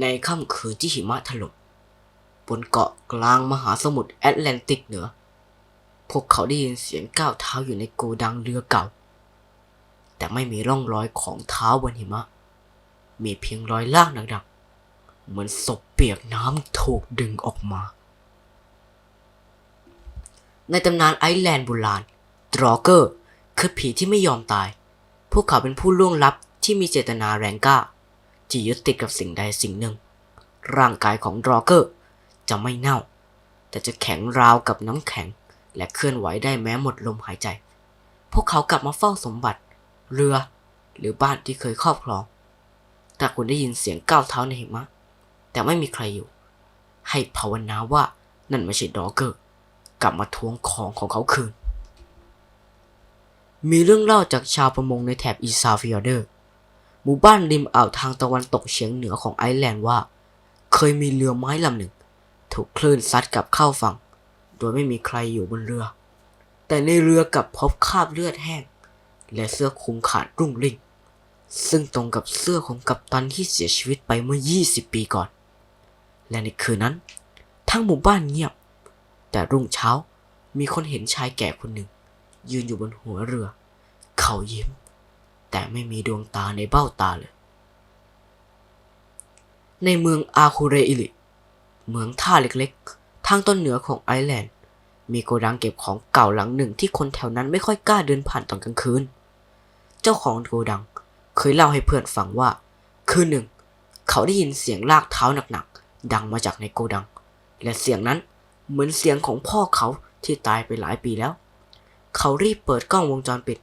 ในค่ำคืนที่หิมะถล่มบนเกาะกลางมหาสมุทรแอตแลนติกเหนือ พวกเขาได้ยินเสียงก้าวเท้าอยู่ในโกดังเรือเก่า แต่ไม่มีร่องรอยของเท้าบนหิมะ มีเพียงรอยลางหนักๆ เหมือนศพเปียกน้ำถูกดึงออกมา ในตำนานไอซ์แลนด์โบราณดรอเกอร์คือผีที่ไม่ยอมตาย พวกเขาเป็นผู้ล่วงลับที่มีเจตนาแรงกล้า ที่ยึดติดกับสิ่งใดสิ่งหนึ่ง ร่างกายของดรอเกอร์จะไม่เน่า แต่จะแข็งราวกับน้ำแข็ง และเคลื่อนไหวได้แม้หมดลมหายใจ พวกเขากลับมาเฝ้าสมบัติ เรือหรือบ้านที่เคยครอบครองถ้าคุณได้ยินเสียงก้าวเท้าในหิมะ แต่ไม่มีใครอยู่ ให้ภาวนาว่านั่นไม่ใช่ดอเกอร์ กลับมาทวงของของเขาคืน มีเรื่องเล่าจากชาวประมงในแถบอีซาฟิอร์เดอร์ หมู่บ้านริมอ่าวทางตะวันตกเฉียงเหนือของไอร์แลนด์ว่า เคยมีเรือไม้ลำหนึ่ง ถูกคลื่นซัดกลับเข้าฝั่ง โดยไม่มีใครอยู่บนเรือ แต่ในเรือกลับพบคราบเลือดแห้ง และเสื้อคลุมขาดรุ่งริ่ง ซึ่งตรงกับเสื้อของกัปตันที่เสียชีวิตไปเมื่อ 20 ปีก่อน และในคืนนั้น ทั้งหมู่บ้านเงียบ แต่รุ่งเช้ามีคนเห็นชายแก่คนหนึ่ง ยืนอยู่บนหัวเรือ เขายิ้ม แต่ไม่มีดวงตาในเบ้าตาเลย ในเมืองอาคูเรอิลิ เมืองท่าเล็กๆ ทางต้นเหนือของไอแลนด์ มีโกดังเก็บของเก่าหลังหนึ่งที่คนแถวนั้นไม่ค่อยกล้าเดินผ่านตอนกลางคืน เจ้าของโกดังเคยเล่าให้เพื่อนฟังว่า คืนหนึ่ง เขาได้ยินเสียงลากเท้าหนักๆ ดังมาจากในโกดัง และเสียงนั้นเหมือนเสียงของพ่อเขาที่ตายไปหลายปีแล้ว เขารีบเปิดกล้องวงจรปิด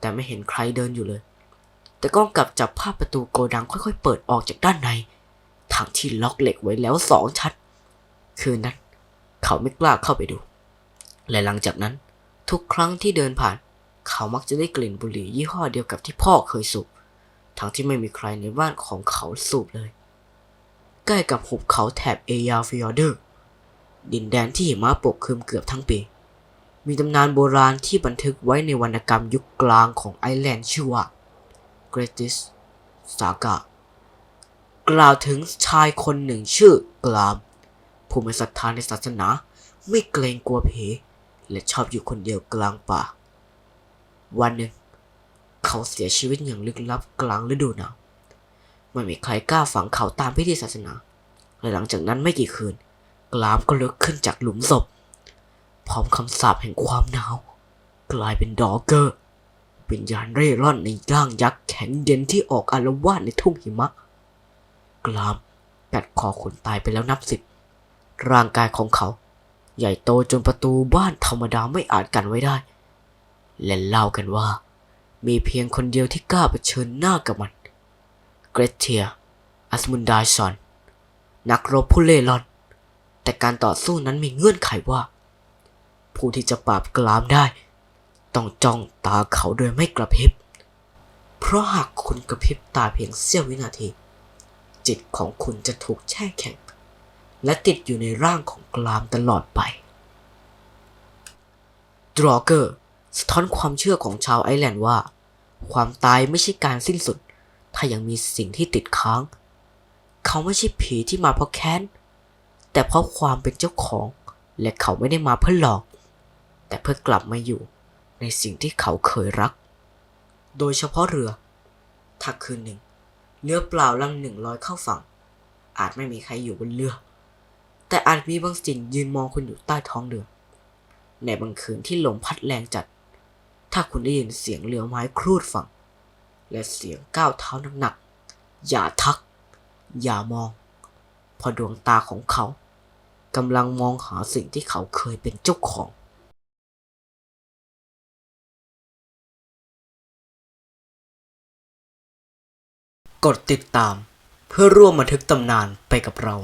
แต่ไม่เห็นใครเดินอยู่เลย แต่กล้องกลับจับภาพประตูโกดังค่อยๆ เปิดออกจากด้านในทางที่ล็อกเหล็กไว้แล้วสองชั้นคืนนั้น เขาไม่กล้าเข้าไปดู และหลังจากนั้น ทุกครั้งที่เดินผ่าน เขามักจะได้กลิ่นบุหรี่ยี่ห้อเดียวกับที่พ่อเคยสูบทั้งที่ไม่มีใครในบ้านของเขาสูบเลย ใกล้กับหุบเขาแถบเอยาฟิออเดอร์ ดินแดนที่หิมะปกคลุมเกือบทั้งปี มีตำนานโบราณที่บันทึกไว้ในวรรณกรรมยุคกลางของไอร์แลนด์ชื่อว่า Greatest Saga กล่าวถึงชายคนหนึ่งชื่อกลาม ผู้มีศรัทธาในศาสนา ไม่เกรงกลัวผี และชอบอยู่คนเดียวกลางป่า วันหนึ่ง เขาเสียชีวิตอย่างลึกลับกลางฤดูหนาวไม่มีใครกล้าฝังเขาตามพิธีศาสนาและหลังจากนั้นไม่กี่คืนกลามก็ลุกขึ้นจากหลุมศพ พร้อมคำสาปแห่งความหนาว กลายเป็นดอเกอร์ วิญญาณเร่ร่อนในร่างยักษ์แข็งเย็นที่ออกอารวาสในทุ่งหิมะ กลามกัดคอคนตายไปแล้วนับสิบ ร่างกายของเขา ใหญ่โตจนประตูบ้านธรรมดาไม่อาจกันไว้ได้ และเล่ากันว่า มีเพียงคนเดียวที่กล้าเผชิญหน้ากับมัน เกรเทีย อัสมุนไดซอน นักรบผู้เล่ร่อน แต่การต่อสู้นั้นมีเงื่อนไขว่า ผู้ที่จะปราบกลามได้ ต้องจ้องตาเขาโดยไม่กระพริบ เพราะหากคุณกระพริบตาเพียงเสี้ยววินาที จิตของคุณจะถูกแช่แข็ง และติดอยู่ในร่างของกลามตลอดไปดรอเกอร์สะท้อนความเชื่อของชาวไอแลนด์ว่า ความตายไม่ใช่การสิ้นสุด ถ้ายังมีสิ่งที่ติดค้าง เขาไม่ใช่ผีที่มาเพราะแค้น แต่เพราะความเป็นเจ้าของ และเขาไม่ได้มาเพื่อหลอก แต่เพื่อกลับมาอยู่ ในสิ่งที่เขาเคยรัก โดยเฉพาะเรือ ถ้าคืนหนึ่ง เรือเปล่าลำหนึ่งลอยเข้าฝั่ง อาจไม่มีใครอยู่บนเรือ แต่อาจมีบางสิ่งยืนมองคุณอยู่ใต้ท้องเรือ ในบางคืนที่ลมพัดแรงจัด ถ้าคุณได้ยินเสียงเรือไม้ครูดฝั่ง และเสียงก้าวเท้าหนักๆอย่าทัก อย่ามองเพอดวงตาของเขากำลังมองหาสิ่งที่เขาเคยเป็นเจ้าของ กดติดตาม เพื่อร่วมบันทึกตำนานไปกับเรา